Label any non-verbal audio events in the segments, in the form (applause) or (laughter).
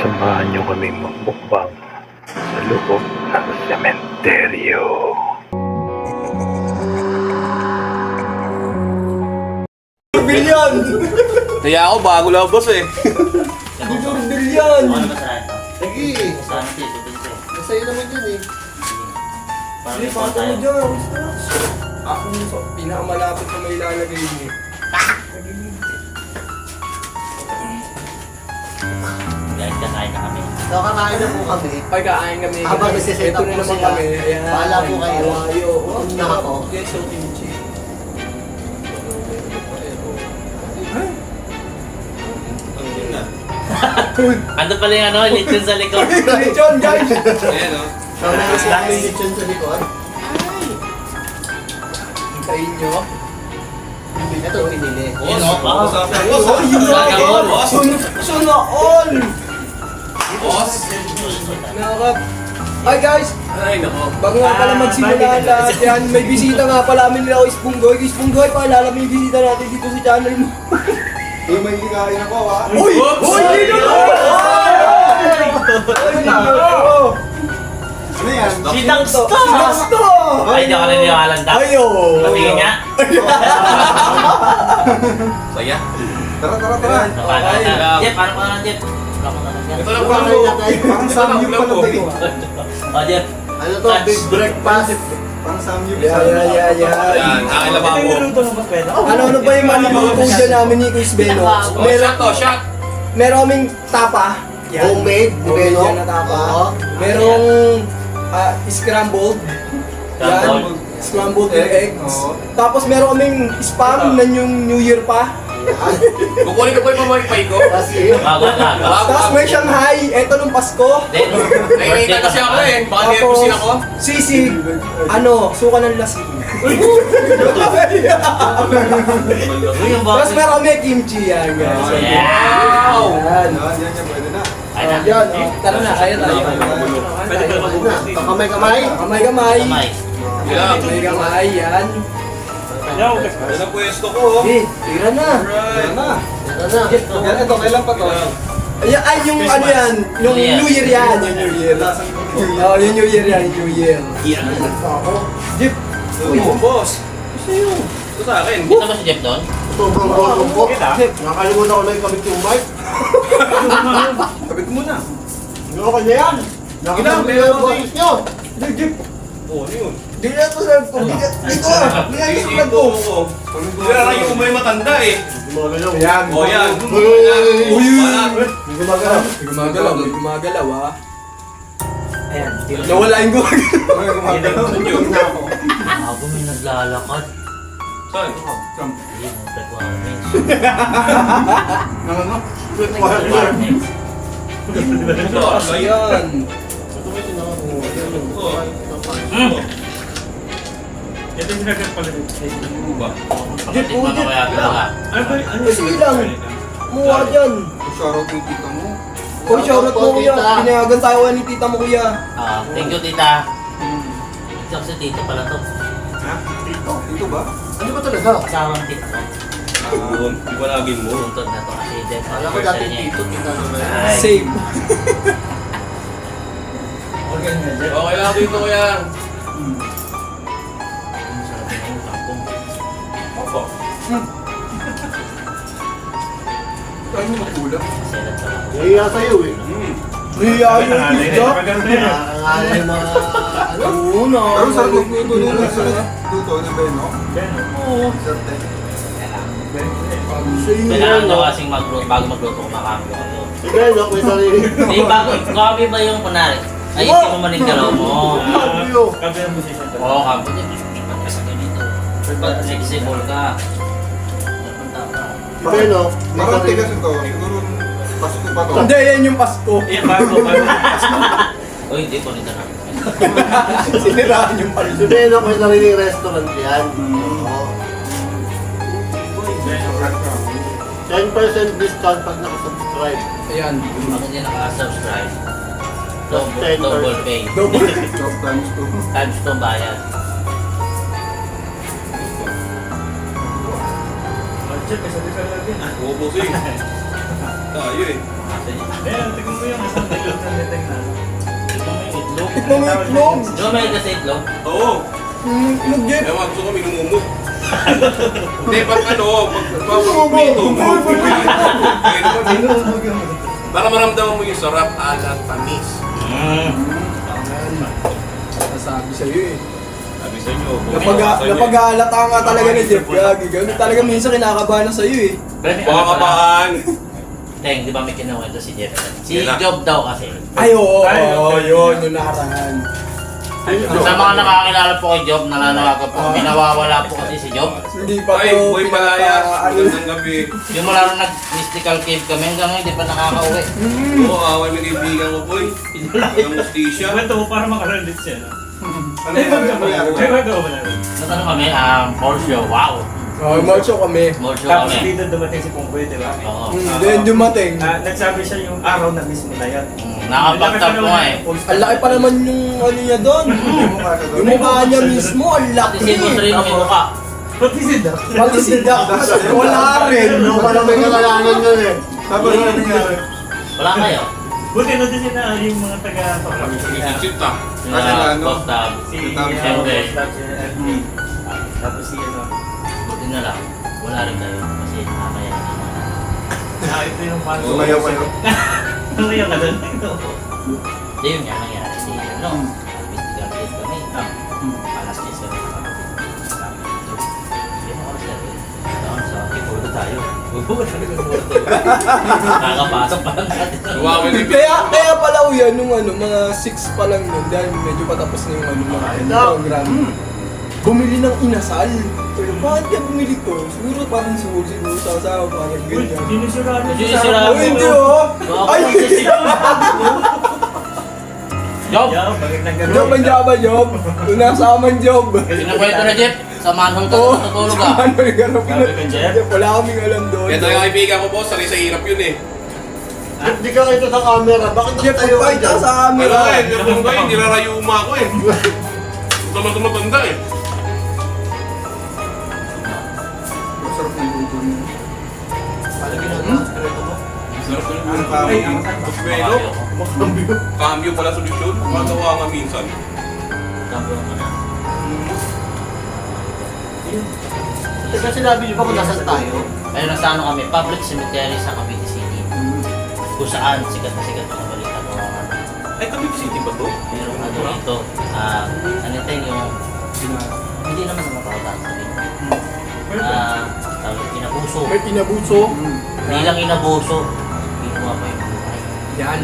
Samahan niyo kaming magmukbang sa loob ng sementeryo. Bilyan! Kaya ako bago lang boss eh. Ito ito. masaya naman yun eh. Hindi, pato mo dyan. Ako sa pinakamalapit na may ilalagay mo. Guys, kakain na kami. So, kakain na po kami. Pagkain kami. Habang nagsiset Ito up na po naman sila, kami. Ayan. po kayo. Malayo. Huwag na ako. Yes, so kimchi. Ando pala yung ano, lechon sa likod. Lechon, guys! Ayan o. So, may lechon sa likod. Hintayin nyo. Ito, inili. Yun o. Boss, Boss, boss, Oh, yun na! Gagamol. boss. Suna all! Boss. Nakakap. Hi guys! Ay, nako. Bago nga pala magsimula ang lahat yan, may bisita nga pala amin nila kay Spunggoy. Kay Spunggoy, paalala mo yung bisita natin dito sa channel mo. Uy, may hikain ako ha. Uy! Na! Uy! Dito na! Ano yan? Sitang Sto! sto! Sto! Ay, hindi ako naniniwalang tap. Ayo! Patingin nga. (laughs) Saya. Tara, tara, tara. Paano na? Jeff, paano ka na, Jeff? Ko yan. Ito lang po. parang samyup pala tayo. (laughs) Oh, Jeff. Ano to? Big breakfast. Parang samyup. Yeah, yeah, yeah, yeah. Yan, akin lang ako. Ano, ano ba yung maniluto dyan namin ni Chris Beno? Oh, Meron, shot to, shot. meron kaming tapa. Homemade, di ba, Homemade no? yan na tapa. Oo. Merong ah, scrambled. Yan. Scrambled. Scrambled eggs. Tapos meron kaming spam na yung New Year pa. Kukunin ko po yung pamagpay ko. Kasi, Bago na. Bago Tapos may Shanghai. Eto nung Pasko. Nakikita kasi ako eh. Baka nervousin ako. sisig. Ano, suka ng lasing. Uy, yung Tapos meron kami kimchi yan, guys. Wow. Yan. yan, yan, yan, pwede na. Ay na. Yan, oh. Tara na, kaya tayo. Pwede. Kakamay-kamay. Kamay-kamay. Kamay. Yan. Kamay-kamay, yan. Yan ang pwesto ko. oh. Eh, tira na. Alright. na. Ito na. Yan, ito, kailan pa to? Ayan, ay, yung ano yan, yung New Year. New Year yan, yung New Year. Oh, yung New Year yan, yung New Year. Jeep, Uy, boss. Ito sa akin. Kita ba si Jeff doon? Sobrang bottom po. Jeep. Nakalimutan ko na yung kabit yung bike. (laughs) Kabit mo na. Ano kanya yan? Nakalimutan ko yung boses nyo. Jeep, Jeep. Oh, ano yun? Di na ito sa ko. Di na dito. Di na ito sa ko. Kaya kayo kung may matanda eh. Gumagalaw. Yan. Oh, yan. Uy, Uy, Wala. May gumagalaw. May gumagalaw, may gumagalaw ah. Ayan, nawala yung gumagalaw. May gumagalaw. Ako. May naglalakad. Saan? Ayun, ang requirements. Ano, ano? Requirements. Ito, ano yan? Ayan. Oh. Hmm. Ito yung sinagat pala dito. Ano ba? Kapatid mo na kaya talaga. Ano ba? Ano Eh, sige lang. Muha dyan. Shoutout yung tita mo. Uy, shoutout mo kuya. Pinayagan tayo ni tita mo kuya. Ah, thank you, tita. Ito kasi tito pala to. Ito, ito ba? Ano ba talaga? Kasawang tito ko. Yun, iwanagin mo. Tuntod na to kasi Jeff. Alam ko dati tito, tita na na. Ay. Save. (laughs) Okay lang dito kuya. Kaya mo pala. Nahiya sa'yo eh. Hmm. Hiya yung tita. Nakakangala yung mga ano. (laughs) Oo na. Pero sa luto nung sa luto ni Beno. Oo. Serte. Kailangan daw kasing magluto, bago magluto kumakain ko ano. Si Beno, may sarili. (laughs) Hindi, bago, coffee ba yung kunwari? Ayusin mo man yung galaw mo. (laughs) Pablo. Kabi ang musician Oo, oh, kampo din. Ba't kasi ganito? Ba't flexible ka? May Parang tigas ito. Siguro pasok ko pa to. Hindi, yan yung Pasko. Yan, bago, bago. O hindi, kunita na. (laughs) Siniraan yung Pasko. Si Beno, may sariling restaurant yan. Oo. 10% discount pag nakasubscribe. Ayan. Pag hindi naka-subscribe, double, 10%. double pay. Double. (laughs) Twelve times two. Times 2 bayad. Check, isa din sa lagi. Oo, bossing. Tayo eh. Ayan, tignan mo yung isang itlog na detect na. Ito may itlog. Itlog mo. Di ba may kasi itlog? Oo. Hmm, itlog Jeff. Ewan, gusto ko minumumog. Hindi, pag ano, pag pagpapito, Para maramdaman mo yung sarap, alat, tamis. Mm. Nasabi sa'yo eh. Sabi sa inyo, Napag napag-aalata nga talaga ni Jeff. Gagi. Ganun talaga minsan kinakabahan na sa'yo eh. Pero may kabahan. Teng, di ba may kinuwento si Jeff? Si. Job daw kasi. Ay, oo, Ay, oo, okay. yun, yung nakaraan. Sa mga nakakilala po kay Job, nananawagan po. May nawawala po kasi si Job. Hindi pa Ay, to boy malaya. Ano, Magandang gabi. Yung mula nung nag-mystical cave kami, hanggang ngayon di pa nakaka-uwi. Oo, away may kaibigan ko, boy. Ang mustisya. Kwento mo para makarelate siya. no? Ano ba natin? Nasaan kami? Um, Paul Show. Wow. oh, macho kami. Paul Show Tapos kami. dito dumating si Pongboy, di ba? Oo. Hmm, Then dumating. Ah, nagsabi siya yung araw na mismo na yan. Mm, Nakapagtap ko nga eh. Ang laki pa naman yung ano niya doon. (laughs) Yung mukha niya mismo, ang laki. si Boss Rino may mukha. Pati si Doc. Pati si Doc, wala rin. Ano pa na may kakalanan yun eh. Tapos ano nangyari? Wala kayo. Buti na din sila yung mga taga-pagkakit. Isip ta. Si Kasi uh, ano? Boss Tab. Si. Tapos si LP. Tapos si ano. Buti na lang. Wala rin kayo. Kasi nakakaya na. Ah, ito yung fan. Sumayaw kayo. (laughs) Sumayaw ka doon. Hindi yun nga nangyari. Si ano. Huwag na rin Nakakapasok pa lang natin. Ni Kaya, kaya pala o yan, nung ano, mga 6 pa lang nun, dahil medyo patapos na yung ano, mga ano, program. Bumili ng inasal. Pero bakit kaya bumili to? Siguro parang siguro, siguro sa asawa, parang ganyan. sinisiraan mo Hindi, sa sira Oh, mo. hindi oh! Ay! (laughs) Job! Nang Job ang job ang job! Kung nasama ang job! Sinakwento na Jeff. Samahan hong Oo. tatutulog ah. Ano yung ganun? Sabi ko, Jeff. Wala kaming alam doon. Kaya talaga kaibigan ko, boss. Sanay sa hirap yun eh. Hindi ka kayo sa camera. Bakit Jeff, nakatayo ka pagpahita dyan? sa camera! Wala eh. Ganun ba eh. Nirarayuma ako eh. Tama tumatanda eh. Masarap ng luto niyo. Sarap ko Ang yung kami. Pero, cambio pala solusyon. Magawa nga minsan. Cambio ka na. Teka, sinabi niyo ba kung nasan tayo? Ayun, nasa ano kami, public cemetery sa Cavite City. Kung saan sikat na sikat ang balita ko. Ay, Cavite City ba to? Merong ano dito, ah, ano ito yung, hindi naman sa matawag sabihin. Ah, tawag, inabuso. May inabuso. Hindi lang inabuso. Ginawa pa yung buhay. Yan.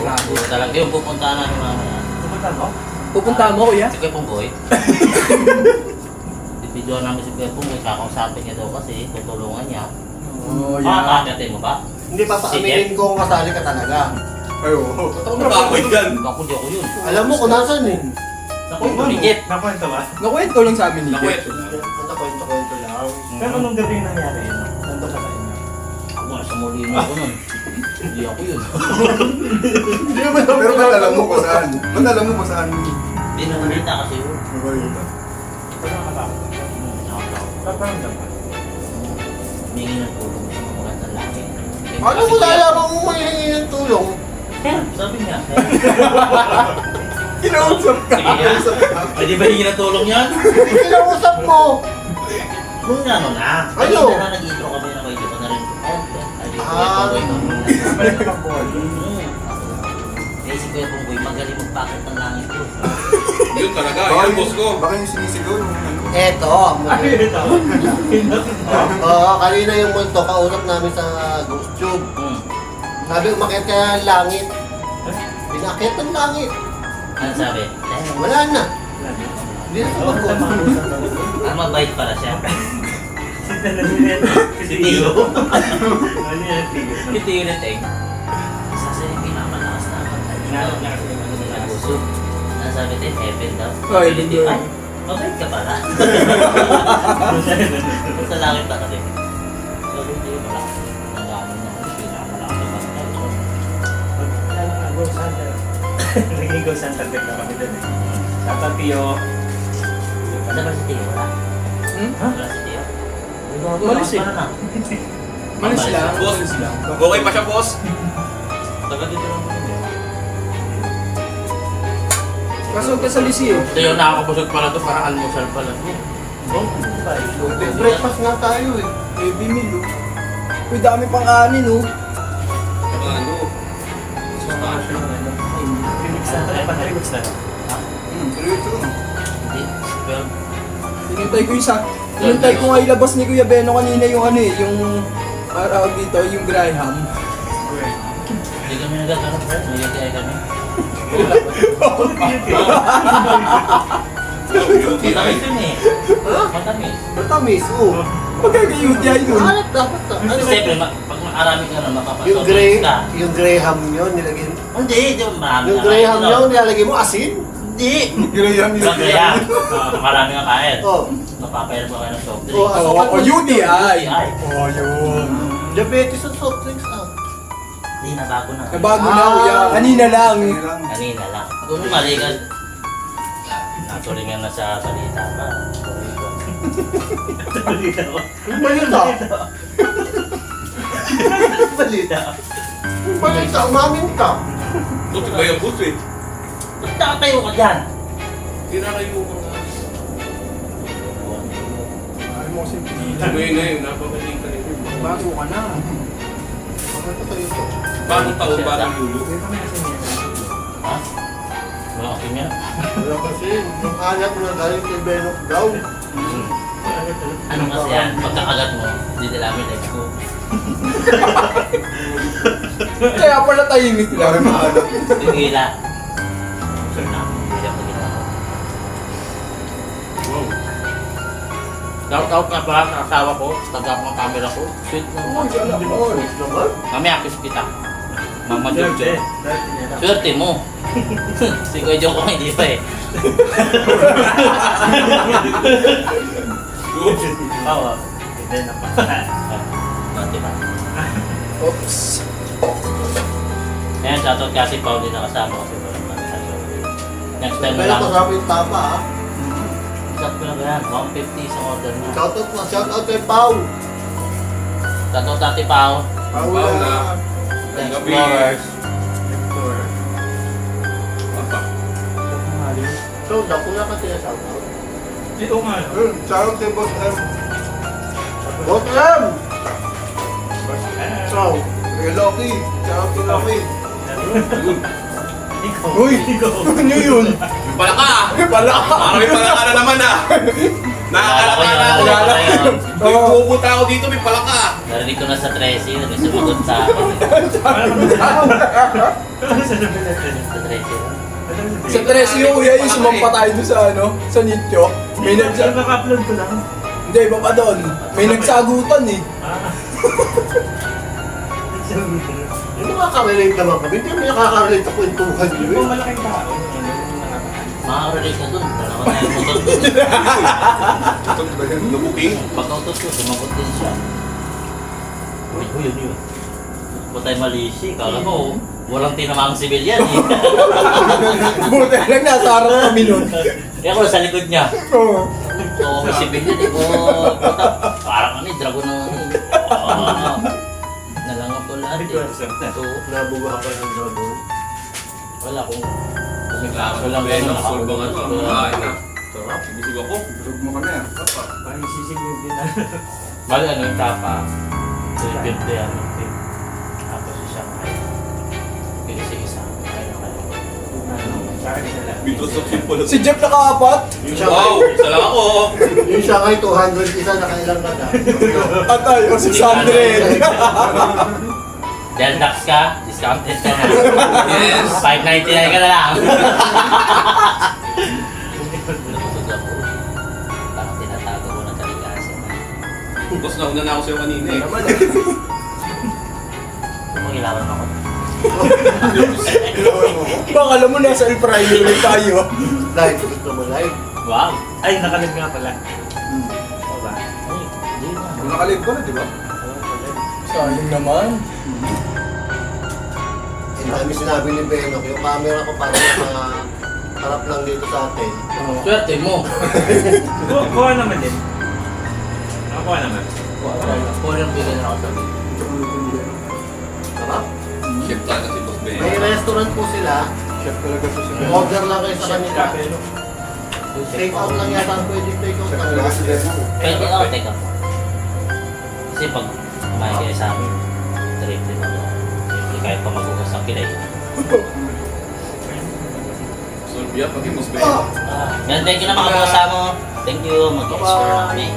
Grabe. Talaga yung pupuntahan namin mamaya. Pupunta mo? Pupunta mo, kuya? Si Kuya Punggoy. (laughs) Bibidyoan namin si Kuya Punggoy, kakausapin niya daw kasi, tutulungan niya. Oh, Ah, kakatin mo ba? Hindi, papaaminin ko kung kasali ka talaga. Ay, oo. Totoo na ba yan? Ako di ako yun. Alam mo kung nasan eh. Nakwento ni Jeff. Nakwento ba? Nakwento lang sa amin ni Jeff. Nakwento. Basta kwento-kwento lang. Pero nung gabi yung nangyari yun, nandun ka sa inyo. Ako nasa molino ako nun. Hindi ako yun. Naman Pero ba't alam mo kung saan? Ba't alam mo kung saan? Hindi naman kita kasi yun. Hmm, ka. Humingi ng tulong sa mga magandang laki. Ano mo lalaman mo may hingi ng tulong? Help! Sabi niya. (laughs) Kinausap ka. Pwede ba hingi ng tulong yan? Kinausap mo! Nung ano na. Ano? Kanina na nag-intro kami na kayo. Di ba na rin? Ay, Ah. Kami. Balik ka pang buhay. Hmm. Eh, si Kuya Punggoy, magaling magpakit ng langit ko. Yun talaga. Yan, yung- boss ko. Baka yung sinisigaw nung ano. Eto, ang multo. Oo, kanina yung multo, kausap namin sa Ghost Tube. Hmm. Sabi, umakit ka ng langit. Pinakit ng langit. Ano sabi? Eh, Wala na. Hindi na sumagot. ah, mabait pala siya. Si Tio. Ano yan, Tio? Ito yung nating. Isa sa yung pinakamalakas na pantay. Hinanap sabi din? Heaven daw. Ay, Ability. hindi. Ay, mabait ka pala. (laughs) Sa langit na kasi. Sabi hindi yung malakas. Ang gamit na yung pinakamalakas na pantay. Ghost Hunter. Naging Ghost Hunter din na kami dun eh. Tata Tio. Ano ba si Tio? Wala? Hmm? Wala si Tio? Malis eh. Malis lang. Boss. Malis lang. Okay pa siya, boss. Taga dito lang. Kaso ka sa lisi eh. Ito yung nakakabusog pala to, parang almusal pala. Oh, breakfast nga tayo eh. Heavy meal oh. Uy, dami pang kanin oh. Saka ano, Remix na tayo, pa-remix na. Hmm, diretso. Hindi, well, Hinintay ko yung sa... Hinintay ko nga ilabas ni Kuya Beno kanina yung ano eh, yung... Araw dito, yung Graham. hindi kami nagkakaroon, friend. May kaya kami. Beauty ay. Matamis yun eh. Matamis. Matamis, oo. Magkaka-UTI nun. Hanap dapat na. Ano siyempre, ma- pag maarami ka na, makapasok Yung gray, ka. yung graham yun, nilagay mo. Hindi, di ba marami Yung ka graham kain, yun, no? nilalagay mo asin. Hindi. Graham yun. Yung graham. Ah, marami ka kain. Oh. Napapayar mo kayo ng soft drink. Oh, Oo, oh, UTI. UTI. Oh, yun. Diabetes at soft drinks ah. Hindi, nabago na. Nabago na Ah. kuya. Kanina lang. Kanina lang. Kung mali ka, naturingan na sa salita ka. Sorry ko. Balita. Balita. Balita, umamin ka. Buti ba yung eh? Ba't nakatayo ka dyan? Tinakayo ko nga. Ay mo kasi Ngayon na yun, napagaling ka rin. bago ka na. Bagong taon, bagong lulo. Ha? Wala ka niya? Wala kasi, yung anak mo na galing kay Benok daw. Ano kasi yan? Pagkakagat mo, hindi nila amin like ko. (laughs) Kaya pala tahimik lang. mahanap. Yung hila. Shout out nga pala sa asawa ko, tagap ng camera ko. Sweet Oh, naman. wala ko. Naman? Kami akis kita. Mama Dati, Jojo. dati. Swerte mo. (laughs) si Kuya Joko hindi pa eh. (laughs) Oo. Hindi na pa. Ah, diba? Oops. Ayan, shoutout kasi Pauli na kasama kasi walang. Next time na lang. kasama yung tapa ah. Shoutout ko lang yan. 150 sa order mo. Shoutout mo, shoutout kay Pau. Shoutout Tati Pao. Pau Pau na. na. Explorers. Papa. So, dako na kasi na shoutout. Ito nga. Ayun, Shoutout kay Boss M. Boss M! So, Kay Loki. Shoutout kay Loki. Ikaw. Uy! Ikaw. Ano yun? (laughs) Ah! (laughs) Pala ka! Parang may palaka na naman ah! Nakakalaka na ako! Wala ko. May pupunta ako dito, may palaka! Narinig ko na sa Tracy, may sumagot sa akin. Sa sabi natin? Sa Tracy. Sa Tracy yung kuya yung sumampa tayo doon sa ano, sa nicho. May Sa nagsa... upload ko lang. Hindi, iba pa doon. May nagsagutan eh. Ah. (laughs) yung nakaka-relate naman kami. Hindi kami nakaka-relate sa kwentuhan Yung nyo eh. malaking tao. Ano, Makaka-relate ka dun. Dalawa (laughs) na yung motor ko. Ito ba yun? Nabuking? Pagkautos ko, sumagot din siya. Uy, uy, yun yun. Patay malisi. Kala mo, walang tinamang sibilyan eh. (laughs) Buti lang nasa harap kami nun. Eh ako sa likod niya. Oo. So, may sibilyan eh. Oh, puta. Parang ano eh, dragon na ano eh. Oo. Nalangan ko lahat ko eh. Nabuga ka ng dragon. Wala kung kung may kaso lang May gano'n. nakapulbang ano, ang nakakulbang. kumain ah. Sarap, busog ako. Busog mo kami ah. Parang sisigil din na. (laughs) Bali ano yung tapa. So, yung birthday yan. okay. Tapos isa. Kayo na kayo. Sa isa. Because of simple. Si Jeff nakaapat. Wow! Isa lang ako! Yung siya ngay 200 isa nakailang na na. At tayo, 600. (laughs) Dahil Dax ka, discounted ka na. Yes! 599 ka na lang. Nabusog ako. Parang tinatago ko na kalikasan. Tapos nauna na ako sa'yo kanina eh. Kumangilawan ako. Ilawan mo ko. Baka alam mo, nasa El Prime ulit tayo. Live, gusto mo live? Wow! Ay, nakalib nga pala. Oo ba? Ay, hindi na. Nakalive ko na, di ba? Sayang naman. Yung kami sinabi ni Benok, yung camera ko parang naka harap lang dito sa atin. Swerte mo. (laughs) Ku- Kuha naman din. Nakakuha naman. Kuha ng bigay na ako sa. Sarap. Chef talaga si Boss Ben. May restaurant po sila, Chef talaga sa siya. Order lang kayo sa kanila. Take out lang yata ang pwede take out. Demo. Pwede ako, teka. Kasi pag kumain kayo sa amin, trip din ako. Siyempre, kahit pa magugas ang kilay. Solve yan, pati mas Ah, yan, thank you na mga kasama mo. Thank you, mag-explore na kami.